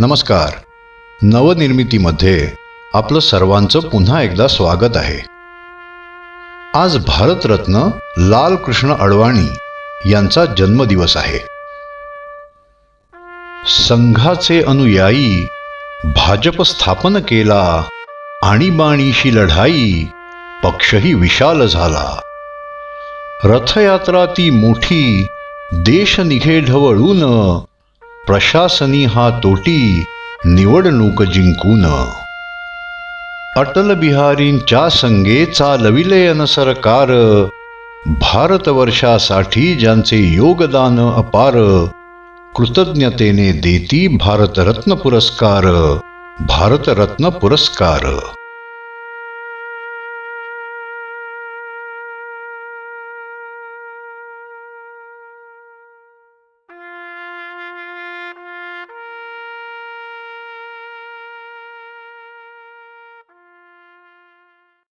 नमस्कार. नवनिर्मितीमध्ये आपलं सर्वांचं पुन्हा एकदा स्वागत आहे. आज भारतरत्न लालकृष्ण अडवाणी यांचा जन्मदिवस आहे. संघाचे अनुयायी भाजप स्थापन केला आणीबाणीशी लढाई पक्षही विशाल झाला. रथयात्रा ती मोठी देश निघे ढवळून प्रशासनी हा तोटी निवडणूक जिंकून. अटल बिहारींच्या संगे चालविले सरकार. भारतवर्षासाठी ज्यांचे योगदान अपार कृतज्ञतेने देती भारतरत्न पुरस्कार भारतरत्न पुरस्कार.